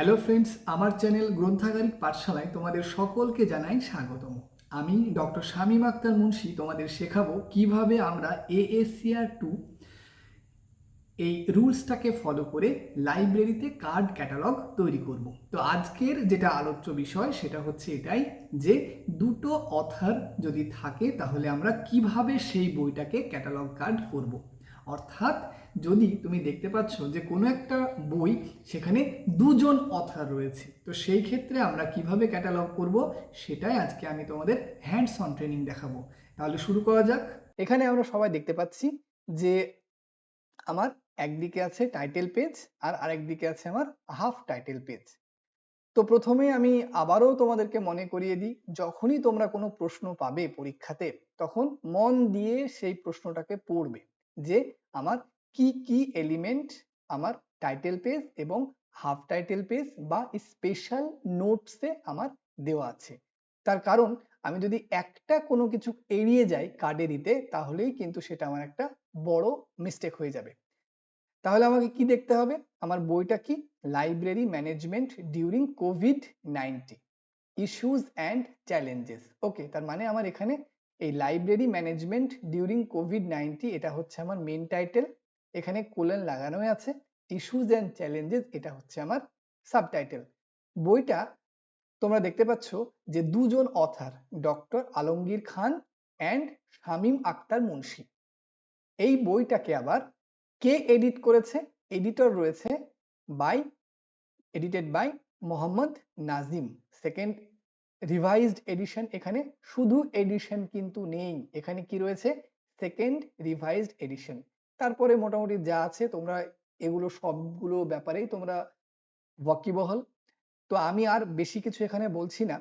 Hello friends আমার channel গ্রন্থাগারিক পাঠশালায় তোমাদের সকলকে জানাই স্বাগতম। আমি ডক্টর শামীম আক্তার মুন্সি, তোমাদের শেখাবো কীভাবে আমরা এএসসিআর টু এই রুলসটাকে ফলো করে লাইব্রেরিতে কার্ড ক্যাটালগ তৈরি করব। তো আজকের যেটা আলোচ্য বিষয়, সেটা হচ্ছে এটাই যে দুটো অথার যদি থাকে, তাহলে আমরা কীভাবে সেই বইটাকে ক্যাটালগ কার্ড করব। অর্থাৎ যদি তুমি দেখতে পাচ্ছ যে কোনো একটা বই সেখানে দুজন অথার রয়েছে, তো সেই ক্ষেত্রে আমরা কীভাবে ক্যাটালগ করব সেটাই আজকে আমি তোমাদের হ্যান্ডস অন ট্রেনিং দেখাবো। তাহলে শুরু করা যাক। এখানে আমরা সবাই দেখতে পাচ্ছি যে আমার একদিকে আছে টাইটেল পেজ আর আরেকদিকে আছে আমার হাফ টাইটেল পেজ তো প্রথমে আমি আবারও তোমাদেরকে মনে করিয়ে দিই, যখনই তোমরা কোনো প্রশ্ন পাবে পরীক্ষাতে, তখন মন দিয়ে সেই প্রশ্নটাকে পড়বে যে আমার কি কি এলিমেন্ট আমার টাইটেল পেজ এবং হাফ টাইটেল পেজ বা স্পেশাল নোটসে আমার দেওয়া আছে? তার কারণ আমি যদি একটা কোনো কিছু এড়িয়ে যাই কার্ডে দিতে, তাহলেই কিন্তু সেটা আমার একটা বড় মিস্টেক হয়ে যাবে। তাহলে আমাকে কি দেখতে হবে? আমার বইটা কি? Library management during Covid nineteen issues and challenges okay তার মানে আমার এখানে এই library management during Covid ninety এটা হচ্ছে আমার মেন টাইটেল এখানে কোলন লাগানোই আছে ইস্যুস অ্যান্ড চ্যালেঞ্জেস এটা হচ্ছে আমার সাবটাইটেল বইটা তোমরা দেখতে পাচ্ছ যে দুজন author doctor Alamgir Khan and Shamim Akhtar Munshi. এই বইটাকে আবার কে এডিট করেছে? এডিটর রয়েছে by edited by Mohammad Nazim. Second revised edition এখানে শুধু এডিশন কিন্তু নেই, এখানে কি রয়েছে? সেকেন্ড রিভাইজড এডিশন তারপরে মোটামুটি যা আছে তোমরা এগুলো সবগুলো ব্যাপারেই তোমরা ওয়াকিবহল। তো আমি আর বেশি কিছু এখানে বলছি না।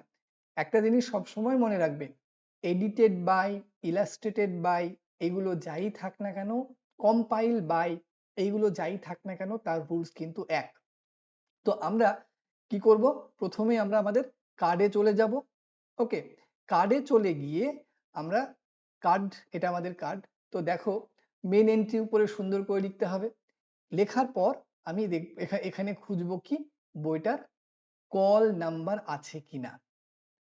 একটা জিনিস সবসময় মনে রাখবে এডিটেড বাই ইলাস্ট্রেটেড বাই এগুলো যাই থাক না কেন কম্পাইল বাই এইগুলো যাই থাক না কেন তার রুলস কিন্তু এক। তো আমরা কি করব? প্রথমে আমরা আমাদের কার্ডে চলে যাব ওকে কার্ডে চলে গিয়ে আমরা কার্ড এটা আমাদের কার্ড তো দেখো মেন এন্ট্রি উপরে সুন্দর করে লিখতে হবে। লেখার পর আমি এখানে খুঁজবো কি বইটার কল নাম্বার আছে কিনা।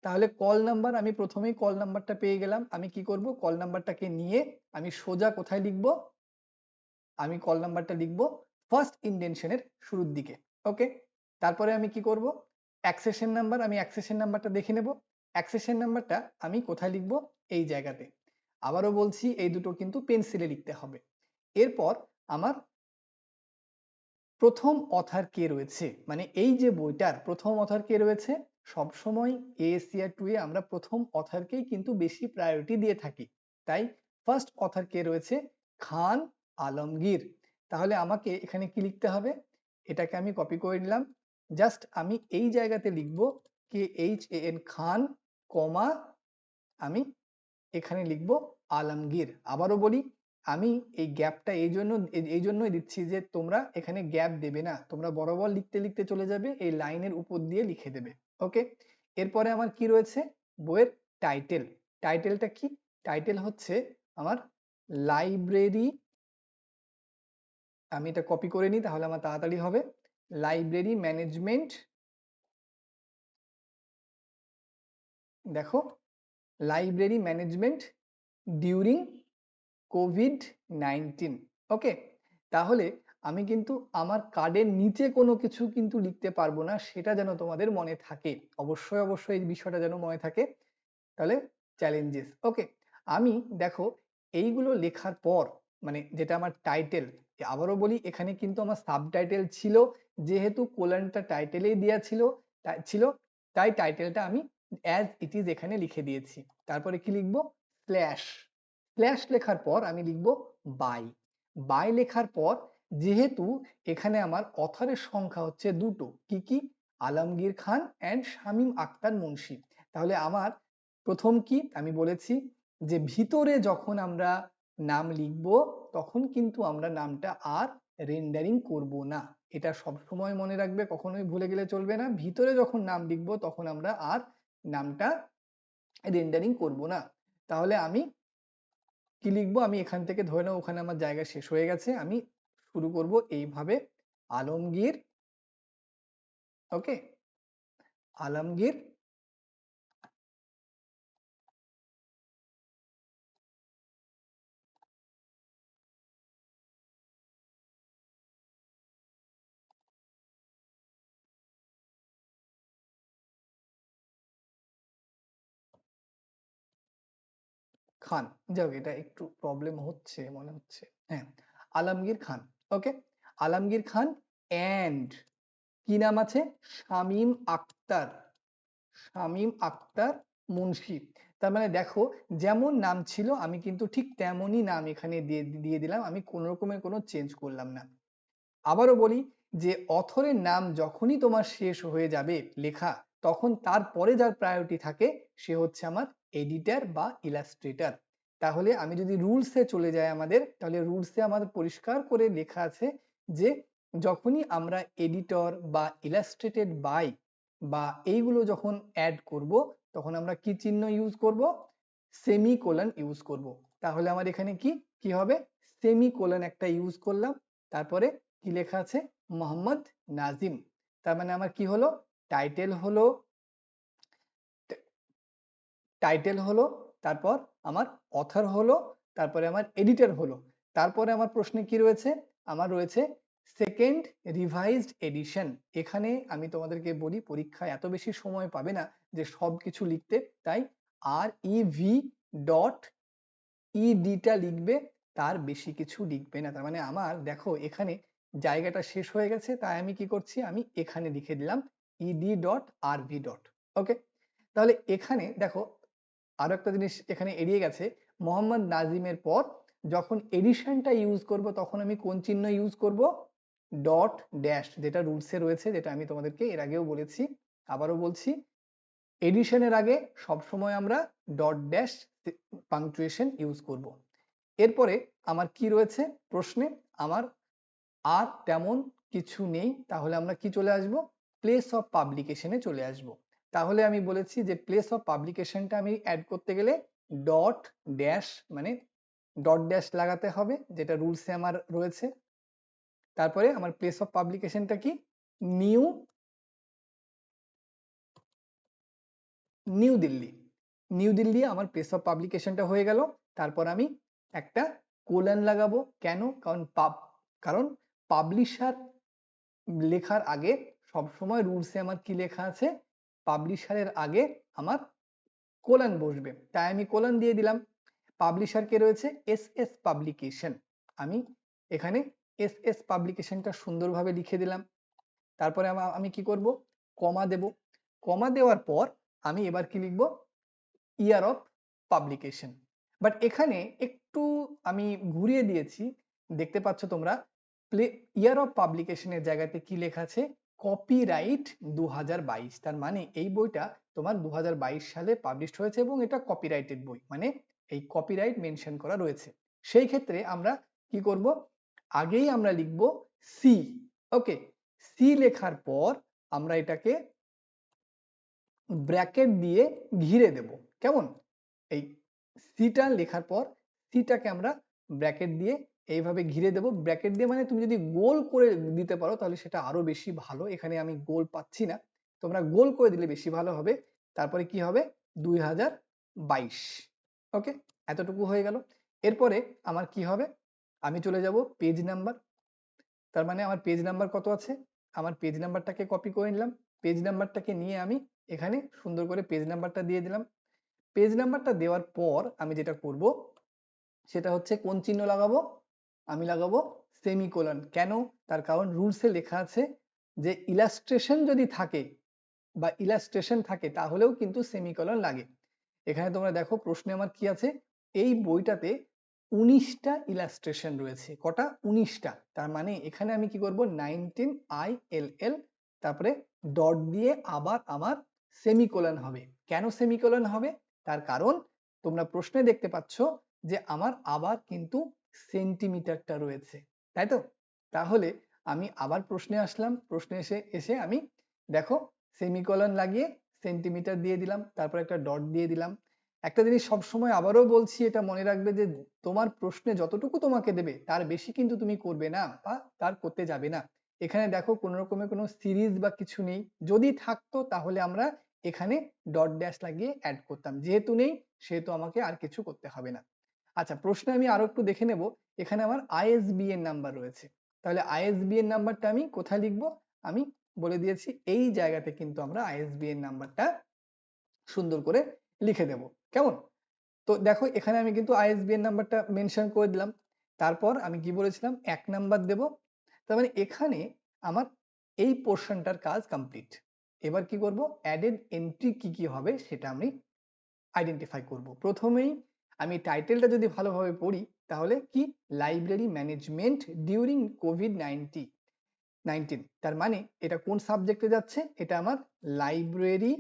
তাহলে কল নাম্বার আমি প্রথমেই কল নাম্বারটা পেয়ে গেলাম। আমি কি করব? কল নাম্বারটাকে নিয়ে আমি সোজা কোথায় লিখব? আমি কল নাম্বারটা লিখব ফার্স্ট ইন্ডেনশনের শুরুর দিকে ওকে তারপরে আমি কি করব? অ্যাক্সেশন নাম্বার আমি অ্যাক্সেশন নাম্বারটা দেখে নেব। অ্যাক্সেশন নাম্বারটা আমি কোথায় লিখব? এই জায়গাতে। আবারও বলছি, এই দুটো কিন্তু পেন্সিলে লিখতে হবে। এরপর আমার প্রথম অথার কে রয়েছে? মানে এই যে বইটার প্রথম অথার কে রয়েছে, সবসময় এএসসিআর টু এ আমরা প্রথম অথারকেই কিন্তু বেশি প্রায়োরিটি দিয়ে থাকি। তাই ফার্স্ট অথার কে রয়েছে খান আলমগীর। তাহলে আমাকে এখানে কি লিখতে হবে? এটাকে আমি কপি করে নিলাম। জাস্ট আমি এই জায়গাতে লিখব কে এইচ এ এন খান, কমা, আমি এখানে লিখব আলমগীর। আবারও বলি, আমি এই গ্যাপটা এই জন্য, এই জন্যই দিচ্ছি যে তোমরা এখানে গ্যাপ দেবে না। তোমরা বরাবর লিখতে লিখতে চলে যাবে, এই লাইনের উপর দিয়ে লিখে দেবে। ওকে? এরপরে আমার কি রয়েছে? বইয়ের টাইটেল। টাইটেলটা কি? টাইটেল হচ্ছে আমার লাইব্রেরি আমি এটা কপি করে নিই, তাহলে আমার তাড়াতাড়ি হবে। লাইব্রেরি ম্যানেজমেন্ট দেখো library management during Covid nineteen okay তাহলে আমি কিন্তু আমার কার্ডের নিচে কোনো কিছু কিন্তু লিখতে পারব না, সেটা যেন তোমাদের মনে থাকে। অবশ্যই অবশ্যই এই বিষয়টা যেন মনে থাকে। তাহলে চ্যালেঞ্জেস ওকে আমি দেখো, এইগুলো লেখার পর মানে যেটা আমার টাইটেল আবারও বলি, এখানে কিন্তু আমার সাবটাইটেল ছিল, যেহেতু কোলনটা টাইটেলেই দেওয়া ছিল ছিল, তাই টাইটেলটা আমি অ্যাজ ইট ইজ এখানে লিখে দিয়েছি। তারপরে কি লিখব? স্ল্যাশ স্ল্যাশ লেখার পর আমি লিখব বাই বাই লেখার পর যেহেতু এখানে আমার অথরের সংখ্যা হচ্ছে দুটো, কি কি? আলমগীর খান অ্যান্ড শামীম আক্তার মুন্সি। তাহলে আমার প্রথম কি? আমি বলেছি যে ভিতরে যখন আমরা নাম লিখব, তখন কিন্তু আমরা নামটা আর রেন্ডারিং করব না। এটা সব সময় মনে রাখবে, কখনোই ভুলে গেলে চলবে না। ভিতরে যখন নাম লিখব, তখন আমরা আর নামটা রেন্ডারিং করব না। তাহলে আমি কি লিখব? আমি এখান থেকে ধরে নাও ওখানে আমার জায়গা শেষ হয়ে গেছে। আমি শুরু করব এইভাবে আলমগীর ওকে আলমগীর খান। যাক, এটা একটু প্রবলেম হচ্ছে, মনে হচ্ছে। হ্যাঁ আলমগীর খান ওকে আলমগীর খান অ্যান্ড কি নাম আছে? শামীম আক্তার শামীম আক্তার মুন্সি। তার মানে দেখো, যেমন নাম ছিল, আমি কিন্তু ঠিক তেমনই নাম এখানে দিয়ে দিয়ে দিলাম, আমি কোন রকমের কোনো চেঞ্জ করলাম না। আবারও বলি যে, অথরের নাম যখনই তোমার শেষ হয়ে যাবে লেখা, তখন তারপরে যার প্রায়োরিটি থাকে, সে হচ্ছে আমার এডিটর বা ইলাস্ট্রেটর তাহলে আমি যদি রুলসে চলে যাই আমাদের, তাহলে রুলসে আমাদের পরিষ্কার করে লেখা আছে যে, যখনই আমরা এডিটর বা ইলাস্ট্রেটেড বাই বা এইগুলো যখন অ্যাড করব, তখন আমরা কি চিহ্ন ইউজ করব? সেমিকোলন ইউজ করব। তাহলে আমার এখানে কি কি হবে? সেমিকোলন একটা ইউজ করলাম, তারপরে কি লেখা আছে? মোহাম্মদ নাজিম। তার মানে আমার কি হলো? টাইটেল হলো টাইটেল হলো, তারপর আমার অথার হলো, তারপরে আমার এডিটর হলো। তারপরে আমার প্রশ্নে কি রয়েছে? আমার রয়েছে সেকেন্ড রিভাইজড এডিশন এখানে আমি তোমাদেরকে বলি, পরীক্ষায় এত বেশি সময় পাবে না যে সব কিছু লিখতে। তাই আর ই ভি ডট ইডিটা লিখবে, তার বেশি কিছু লিখবে না। তার মানে আমার, দেখো, এখানে জায়গাটা শেষ হয়ে গেছে, তাই আমি কি করছি? আমি এখানে লিখে দিলাম E D dot R V dot okay তাহলে এখানে, দেখো আরও একটা জিনিস এখানে এড়িয়ে গেছে। মোহাম্মদ নাজিমের পর যখন এডিশনটা ইউজ করব, তখন আমি কোন চিহ্ন ইউজ করব? ডট ড্যাশ যেটা রুলসে রয়েছে, যেটা আমি তোমাদেরকে এর আগেও বলেছি, আবারও বলছি। এডিশনের আগে সবসময় আমরা ডট ড্যাশ পাংচুয়েশন ইউজ করব। এরপরে আমার কি রয়েছে? প্রশ্নে আমার আর তেমন কিছু নেই, তাহলে আমরা কি চলে আসব? প্লেস অফ পাবলিকেশনে চলে আসব। তাহলে আমি বলেছি যে প্লেস অফ পাবলিকেশনটা আমি অ্যাড করতে গেলে ডট ড্যাশ মানে ডট ড্যাশ লাগাতে হবে, যেটা রুলসে আমার রয়েছে। তারপরে আমার প্লেস অফ পাবলিকেশনটা কি? New new Delhi. New Delhi আমার প্লেস অফ পাবলিকেশনটা হয়ে গেল। তারপর আমি একটা কোলন লাগাবো। কেন? কারণ পাব কারণ পাবলিশার লেখার আগে সবসময় রুলসে আমার কি লেখা আছে? পাবলিশারের আগে আমার কোলন বসবে। তাই আমি কোলন দিয়ে দিলাম। পাবলিশার কে রয়েছে এস এস পাবলিকেশন আমি এখানে এস এস পাবলিকেশনটা সুন্দরভাবে লিখে দিলাম। তারপরে আমি কি করব? কমা দেব। কমা দেওয়ার পর আমি এবার কি লিখব? ইয়ার অফ পাবলিকেশন বাট এখানে একটু আমি ঘুরিয়ে দিয়েছি। দেখতে পাচ্ছ তোমরা প্লে ইয়ার অফ পাবলিকেশনের জায়গাতে কি লেখা আছে? কপিরাইট দু তার মানে এই বইটা তোমার দু সালে পাবলিশ হয়েছে এবং এটা কপিরাইটেড বই মানে এই কপিরাইট মেনশন করা রয়েছে। সেই ক্ষেত্রে আমরা কি করব? আগেই আমরা লিখব সি ওকে সি লেখার পর আমরা এটাকে ব্র্যাকেট দিয়ে ঘিরে দেব, কেমন? এই সিটা লেখার পর সিটাকে আমরা ব্র্যাকেট দিয়ে এইভাবে ঘিরে দেব। ব্র্যাকেট দিয়ে মানে তুমি যদি গোল করে দিতে পারো তাহলে সেটা আরও বেশি ভালো। এখানে আমি গোল পাচ্ছি না। তোমরা গোল করে দিলে বেশি ভালো হবে। তারপরে কি হবে? দুই হাজার বাইশ। ওকে এতটুকু হয়ে গেল। এরপরে আমার কি হবে? আমি চলে যাব পেজ নাম্বার তার মানে আমার পেজ নাম্বার কত আছে? আমার পেজ নাম্বারটাকে কপি করে নিলাম। পেজ নাম্বারটাকে নিয়ে আমি এখানে সুন্দর করে পেজ নাম্বারটা দিয়ে দিলাম। পেজ নাম্বারটা দেওয়ার পর আমি যেটা করব, সেটা হচ্ছে কোন চিহ্ন লাগাবো? আমি লাগাবো সেমিকোলন কেন? তার কারণ রুলসে লেখা আছে যে ইলাস্ট্রেশন যদি থাকে বা ইলাস্ট্রেশন থাকে, তাহলেও কিন্তু সেমিকোলন লাগে। এখানে তোমরা দেখো প্রশ্নে আমার কি আছে? এই বইটাতে উনিশটা ইলাস্ট্রেশন রয়েছে, কটা? উনিশটা। তার মানে এখানে আমি কি করব? নাইনটিন আই এল এল তারপরে ডট দিয়ে আবার আমার সেমিকোলন হবে। কেন সেমিকোলন হবে? তার কারণ তোমরা প্রশ্নে দেখতে পাচ্ছ যে আমার আবার কিন্তু সেন্টিমিটারটা রয়েছে, তাই তো? তাহলে আমি আবার প্রশ্নে আসলাম, প্রশ্নে এসে এসে আমি দেখো সেমিকোলন লাগিয়ে সেন্টিমিটার দিয়ে দিলাম, তারপর একটা ডট দিয়ে দিলাম। একটা জিনিস সবসময় আবারও বলছি, এটা মনে রাখবে যে তোমার প্রশ্নে যতটুকু তোমাকে দেবে, তার বেশি কিন্তু তুমি করবে না বা তার করতে যাবে না। এখানে দেখো কোনো রকমের কোনো সিরিজ বা কিছু নেই। যদি থাকতো তাহলে আমরা এখানে ডট ড্যাশ লাগিয়ে অ্যাড করতাম। যেহেতু নেই, সেহেতু আমাকে আর কিছু করতে হবে না। আচ্ছা প্রশ্নে আমি আরও একটু দেখে নেব। এখানে আমার আইএসবিএন নাম্বার রয়েছে। তাহলে আইএসবিএন নাম্বারটা আমি কোথায় লিখব? আমি বলে দিয়েছি, এই জায়গাতে কিন্তু আমরা আইএসবিএন নাম্বারটা সুন্দর করে লিখে দেব। কেমন? তো দেখো, এখানে আমি কিন্তু আইএসবিএন নাম্বারটা মেনশন করে দিলাম। তারপর আমি কি বলেছিলাম? এক নাম্বার দেব। তার মানে এখানে আমার এই পোর্শনটার কাজ কমপ্লিট এবার কি করব? অ্যাডেড এন্ট্রি কি কি হবে সেটা আমি আইডেন্টিফাই করব। প্রথমেই আমি টাইটেলটা যদি ভালোভাবে পড়ি, তাহলে কি? Library management during Covid ninety nineteen তার মানে এটা কোন সাবজেক্টে যাচ্ছে? এটা আমার library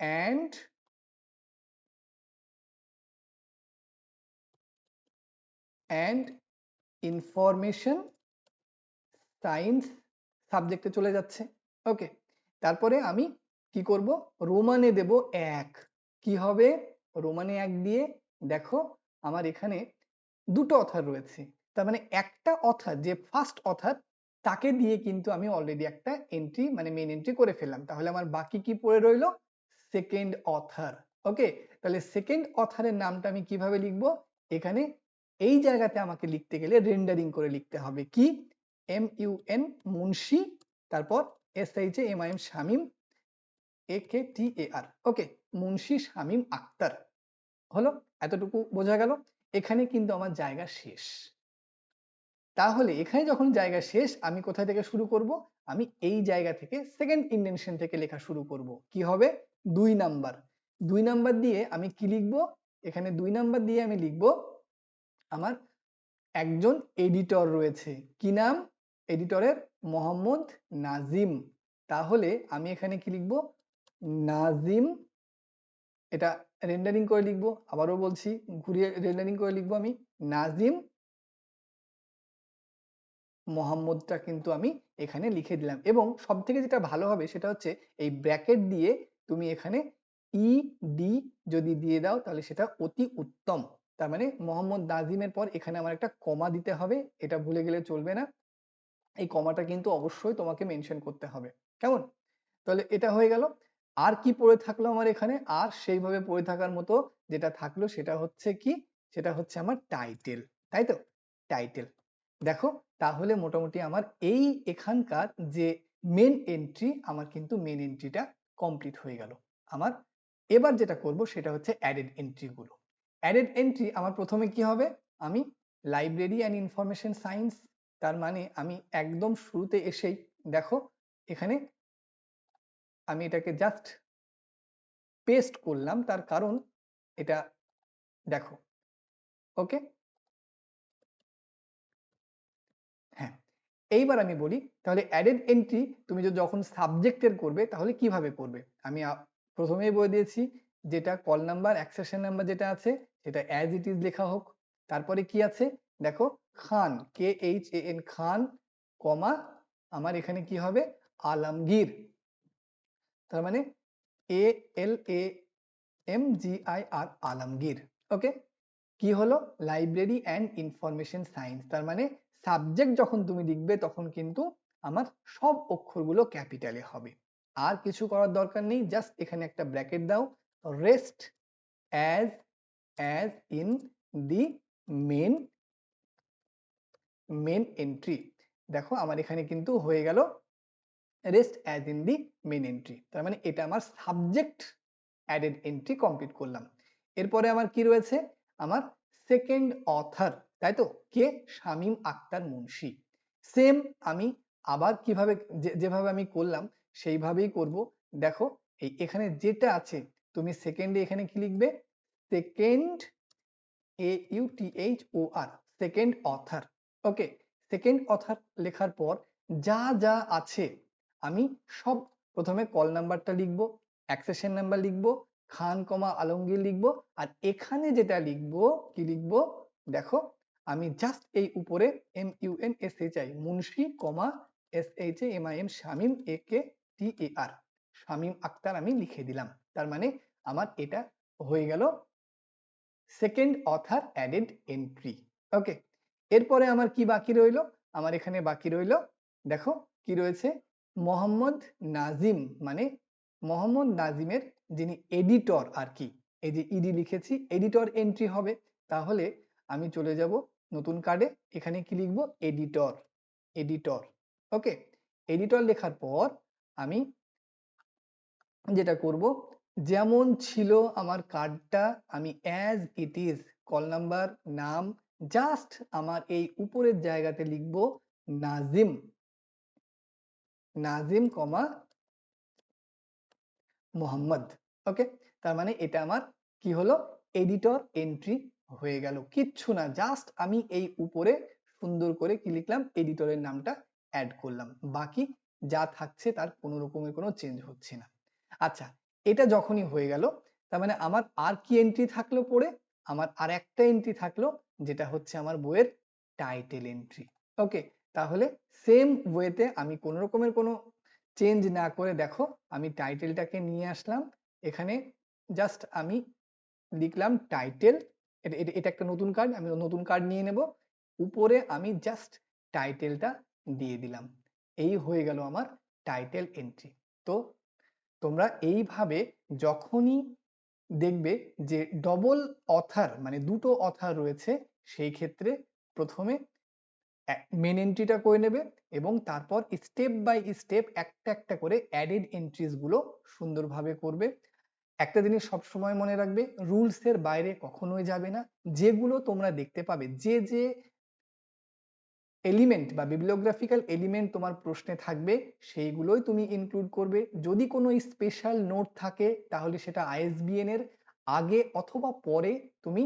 and and information science সাবজেক্টে চলে যাচ্ছে। ওকে তারপরে আমি কি করব? রোমানে দেব এক। কি হবে? রোমানে এক দিয়ে দেখো আমার এখানে দুটো অথার রয়েছে। তার মানে একটা অথার যে ফার্স্ট অথার তাকে দিয়ে কিন্তু আমি অলরেডি একটা এন্ট্রি মানে মেন এন্ট্রি করে ফেললাম। তাহলে আমার বাকি কি পড়ে রইল? সেকেন্ড অথার ওকে তাহলে সেকেন্ড অথারের নামটা আমি কীভাবে লিখব? এখানে এই জায়গাতে আমাকে লিখতে গেলে রেন্ডারিং করে লিখতে হবে। কি? এম ইউ এন মুন্সি, তারপর S H M I M Shamim A K T A R okay Munshi Shamim Akhtar, হলো? এতটুকু বোঝা গেল, এখানে কিন্তু আমার জায়গা শেষ। তাহলে এখানে যখন জায়গা শেষ, আমি কোথা থেকে শুরু করব? আমি এই জায়গা থেকে সেকেন্ড ইন্ডেনশন থেকে লেখা শুরু করব। কি হবে? দুই নাম্বার। দুই নাম্বার দিয়ে আমি কি লিখব? এখানে দুই নাম্বার দিয়ে আমি লিখব, আমার একজন এডিটর রয়েছে। কি নাম? এডিটরের মোহাম্মদ নাজিম। তাহলে আমি এখানে কি লিখব? নাজিম এটা রেন্ডারিং করে লিখব, আবারও বলছি, ঘুরিয়ে রেন্ডারিং করে লিখব আমি, নাজিম মোহাম্মদটা কিন্তু আমি এখানে লিখে দিলাম। এবং সব থেকে যেটা ভালো হবে সেটা হচ্ছে এই ব্র্যাকেট দিয়ে তুমি এখানে ই ডি যদি দিয়ে দাও তাহলে সেটা অতি উত্তম। তার মানে মোহাম্মদ নাজিমের পর এখানে আমার একটা কমা দিতে হবে, এটা ভুলে গেলে চলবে না। এই কমাটা কিন্তু অবশ্যই তোমাকে মেনশন করতে হবে। কেমন? তাহলে এটা হয়ে গেল। আর কি পড়ে থাকল আমার এখানে? আর সেইভাবে পড়ে থাকার মতো যেটা থাকল সেটা হচ্ছে কি? সেটা হচ্ছে আমার টাইটেল তাই তো? টাইটেল দেখো, তাহলে মোটামুটি আমার এই এখানকার যে মেন এন্ট্রি আমার কিন্তু মেন এন্ট্রিটা কমপ্লিট হয়ে গেল। আমার এবার যেটা করব সেটা হচ্ছে অ্যাডেড এন্ট্রি গুলো। অ্যাডেড এন্ট্রি আমার প্রথমে কি হবে? আমি লাইব্রেরি অ্যান্ড ইনফরমেশন সায়েন্স তার মানে আমি একদম শুরুতে এসেই দেখো, এখানে আমি এটাকে জাস্ট পেস্ট করলাম, তার কারণ এটা দেখো ওকে হ্যাঁ এইবার আমি বলি, তাহলে অ্যাডেড এন্ট্রি তুমি যখন সাবজেক্টের করবে, তাহলে কীভাবে করবে? আমি প্রথমেই বলে দিয়েছি, যেটা কল নাম্বার অ্যাক্সেশন নাম্বার যেটা আছে, সেটা অ্যাজ ইট ইজ লেখা হোক। তারপরে কি আছে? দেখো, খান কে এইচ এ এন খান, কমা, আমার এখানে কি হবে? আলমগীর। তার মানে A L A M G I R Alamgir okay কি হলো? লাইব্রেরি অ্যান্ড ইনফরমেশন সায়েন্স তার মানে সাবজেক্ট যখন তুমি লিখবে তখন কিন্তু আমার সব অক্ষরগুলো ক্যাপিটালে হবে। আর কিছু করার দরকার নেই জাস্ট এখানে একটা ব্র্যাকেট দাও rest as as in the main main entry দেখো, আমার এখানে কিন্তু হয়ে গেল rest as in the main entry তার মানে এটা আমার সাবজেক্ট অ্যাডেড এন্ট্রি কমপ্লিট করলাম। এরপরে আমার কি রয়েছে? আমার সেকেন্ড অথার তাই তো? কে? শামীম আক্তার মুন্সি। সেম আমি আবার কীভাবে যেভাবে আমি করলাম, সেইভাবেই করব। দেখো, এই এখানে যেটা আছে, তুমি সেকেন্ডে এখানে কি লিখবে? Second A U T H O R second author okay second author লেখার পর যা যা আছে আমি সব প্রথমে কল নাম্বারটা লিখব অ্যাক্সেশন নাম্বার লিখব, খান কমা আলমগীর লিখব, আর এখানে যেটা লিখব, কি লিখব? দেখো, আমি জাস্ট এই উপরে M U N S H I Munshi comma S H A M I M Shamim A K T A R Shamim Aktar আমি লিখে দিলাম। তার মানে আমার এটা হয়ে গেল second author added entry okay এরপরে আমার কি বাকি রইল? আমার এখানে বাকি রইল, দেখো, কি রয়েছে? মোহাম্মদ নাজিম মানে মোহাম্মদ নাজিমের যিনি এডিটর আর কি, এই যে ইডি লিখেছি এডিটর এন্ট্রি হবে। তাহলে আমি চলে যাব নতুন কার্ডে এখানে কি লিখব? এডিটর এডিটর ওকে এডিটর লেখার পর আমি যেটা করব, যেমন ছিল আমার কার্ডটা আমি as it is call number নাম জাস্ট আমার এই উপরের জায়গাতে লিখব নাজিম। নাজিম কমা মোহাম্মদ। ওকে? তার মানে এটা আমার কি হলো? এডিটর এন্ট্রি হয়ে গেল। কিচ্ছু না, জাস্ট আমি এই উপরে সুন্দর করে কি লিখলাম? এডিটরের নামটা অ্যাড করলাম। বাকি যা থাকছে তার কোনো রকমের কোনো চেঞ্জ হচ্ছে না। আচ্ছা এটা যখনই হয়ে গেল, তার মানে আমার আর কি এন্ট্রি থাকল পরে আমার আর একটা এন্ট্রি থাকল, যেটা হচ্ছে আমার বইয়ের টাইটেল এন্ট্রি ওকে? তাহলে সেম ওয়েতে আমি কোনো রকমের কোনো চেঞ্জ না করে দেখো, আমি টাইটেলটাকে নিয়ে আসলাম। এখানে জাস্ট আমি লিখলাম টাইটেল এটা একটা নতুন কার্ড আমি নতুন কার্ড নিয়ে নেব। উপরে আমি জাস্ট টাইটেলটা দিয়ে দিলাম। এই হয়ে গেল আমার টাইটেল এন্ট্রি তো তোমরা এইভাবে যখনই দেখবে যে ডবল অথার মানে দুটো অথার রয়েছে, সেই ক্ষেত্রে প্রথমে মেন এন্ট্রিটা করে নেবে এবং তারপর স্টেপ বাই স্টেপ একটা একটা করে অ্যাডেড এন্ট্রিজগুলো সুন্দরভাবে করবে। একটা জিনিস সবসময় মনে রাখবে রুলস এর বাইরে কখনোই যাবে না। যেগুলো তোমরা দেখতে পাবে, যে যে এলিমেন্ট বা বিবলিওগ্রাফিক্যাল এলিমেন্ট তোমার প্রশ্নে থাকবে, সেইগুলোই তুমি ইনক্লুড করবে। যদি কোনো স্পেশাল নোট থাকে, তাহলে সেটা আইএসবিএন এর আগে অথবা পরে তুমি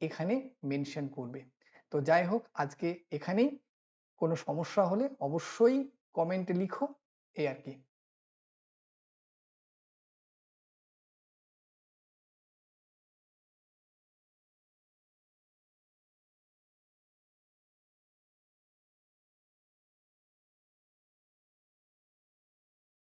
এখানে মেনশন করবে। তো যাই হোক আজকে এখানেই। কোনো সমস্যা হলে অবশ্যই কমেন্টে লিখো এই আর কি।